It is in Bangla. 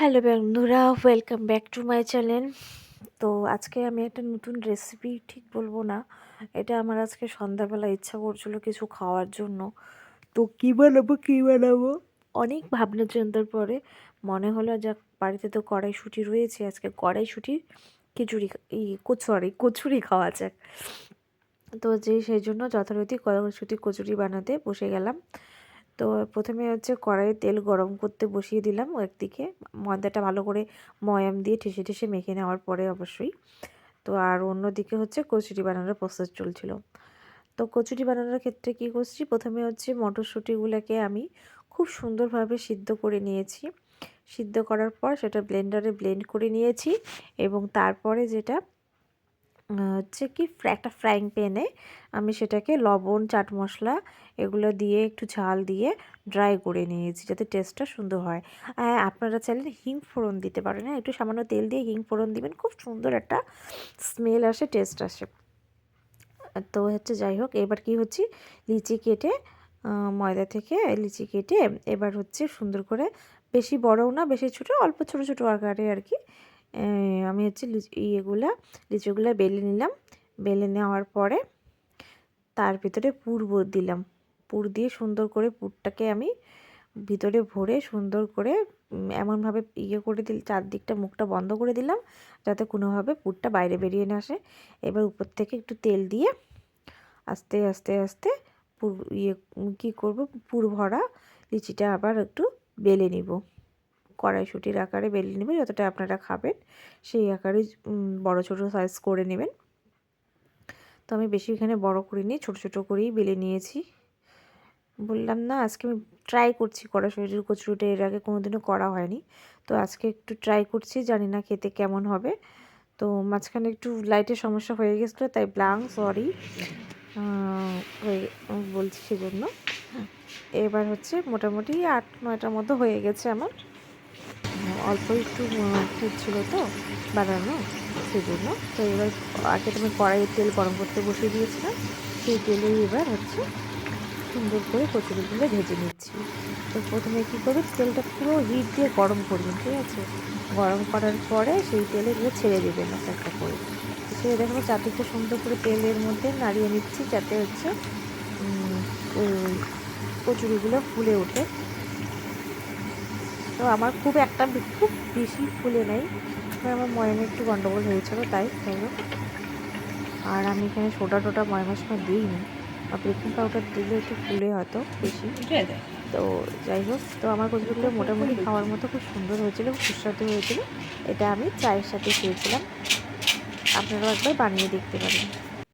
হ্যালো বন্ধুরা welcome back to my channel তো আজকে আমি একটা নতুন রেসিপি ঠিক বলব না। এটা আমার আজকে সন্ধ্যাবেলা ইচ্ছা করছিল কিছু খাওয়ার জন্য। তো কী বানাবো কী বানাবো? অনেক ভাবনা চিন্তার পরে মনে হলো যাক, বাড়িতে তো কড়াইশুঁটি রয়েছে, আজকে কড়াইশুঁটির খিচুড়ি এই কচুরি কচুরি খাওয়া যাক। তো যে, সেই জন্য যথারীতি কড়াইশুঁটি, কচুরি বানাতে বসে গেলাম। তো প্রথমে হচ্ছে কড়াইয়ে তেল গরম করতে বসিয়ে দিলাম একদিকে। ময়দাটা ভালো করে ময়াম দিয়ে ঠেসে ঠেসে মেখে নেওয়ার পরে অবশ্যই। তো আর অন্যদিকে হচ্ছে কচুরি বানানোর প্রসেস চলছিল। তো কচুরি বানানোর ক্ষেত্রে কী করছি? প্রথমে হচ্ছে মটরশুঁটিগুলোকে আমি খুব সুন্দরভাবে সিদ্ধ করে নিয়েছি। সিদ্ধ করার পর সেটা ব্লেন্ডারে ব্লেন্ড করে নিয়েছি এবং তারপরে যেটা হচ্ছে কি একটা ফ্রাইং প্যানে আমি সেটাকে লবণ, চাট মশলা এগুলো দিয়ে একটু ঝাল দিয়ে ড্রাই করে নিয়েছি যাতে টেস্টটা সুন্দর হয়। আপনারা চাইলে হিং ফোড়ন দিতে পারেন। হ্যাঁ একটু সামান্য তেল দিয়ে হিং ফোড়ন দিবেন, খুব সুন্দর একটা স্মেল আসে, টেস্ট আসে। তো হচ্ছে যাই হোক, এবার কি হচ্ছে, লিচি কেটে ময়দা থেকে লিচি কেটে এবার হচ্ছে সুন্দর করে বেশি বড়ও না, বেশি ছোটো, অল্প ছোটো ছোটো আকারে আর কি আমি হচ্ছে ইয়েগুলা, লিচুগুলো বেলে নিলাম। বেলে নেওয়ার পরে তার ভিতরে পুর দিলাম। পুর দিয়ে সুন্দর করে পুরটাকে আমি ভিতরে ভরে সুন্দর করে এমনভাবে ইয়ে করে দিল, চারদিকটা মুখটা বন্ধ করে দিলাম, যাতে কোনোভাবে পুরটা বাইরে বেরিয়ে না আসে। এবার উপর থেকে একটু তেল দিয়ে আস্তে আস্তে আস্তে পুর ইয়ে কী করব? পুর ভরা লিচিটা আবার একটু বেলে নিব। কড়াইশুটির আকারে বেলে নেবে যতটা আপনারা খাবেন, সেই আকারে বড় ছোট সাইজ করে নেবেন। তো আমি বেশি এখানে বড় করিনি, ছোট ছোট করেই বেলে নিয়েছি। বললাম, না, আজকে আমি ট্রাই করছি কড়াইশুটির কচুরিটা, এর আগে কোনো দিনও করা হয়নি। তো আজকে একটু ট্রাই করছি, জানি না খেতে কেমন হবে। তো মাঝখানে একটু লাইটের সমস্যা হয়ে গেছিল, তাই ব্লাং সরি বলছি সেজন্য। এবার হচ্ছে মোটামুটি আট, নয়টার মতো হয়ে গেছে আমার। অল্প একটু ফুড ছিল তো বানানো সেই জন্য তো এবার আগে তুমি কড়াইয়ের তেল গরম করতে বসিয়ে দিয়েছিলাম। সেই তেলেই এবার হচ্ছে সুন্দর করে কচুরিগুলো ভেজে নিচ্ছি। তো প্রথমে কী করবে? তেলটা পুরো হিট দিয়ে গরম করবেন ঠিক আছে? গরম করার পরে সেই তেলে এগুলো ছেড়ে দেবেন একটা একটা করে। ছেড়ে দেখো চারদিকটা সুন্দর করে তেলের মধ্যে নাড়িয়ে নিচ্ছি যাতে হচ্ছে কচুরিগুলো ফুলে ওঠে। তো আমার খুব একটা খুব বেশি ফুলে নেই। আমার ময়মে একটু গন্ডগোল হয়েছিল, তাই হোক আর আমি এখানে সোডা টোটা ময়মের সময় দিইনি। বা বেকিং পাউডার দিলে একটু ফুলে হয়তো বেশি। তো যাই হোক, তো আমার কচুরিগুলো মোটামুটি খাওয়ার মতো খুব সুন্দর হয়েছিল সুস্বাদু হয়েছিল। এটা আমি চায়ের সাথে খেয়েছিলাম। আপনারাও একবার বানিয়ে দেখতে পারেন।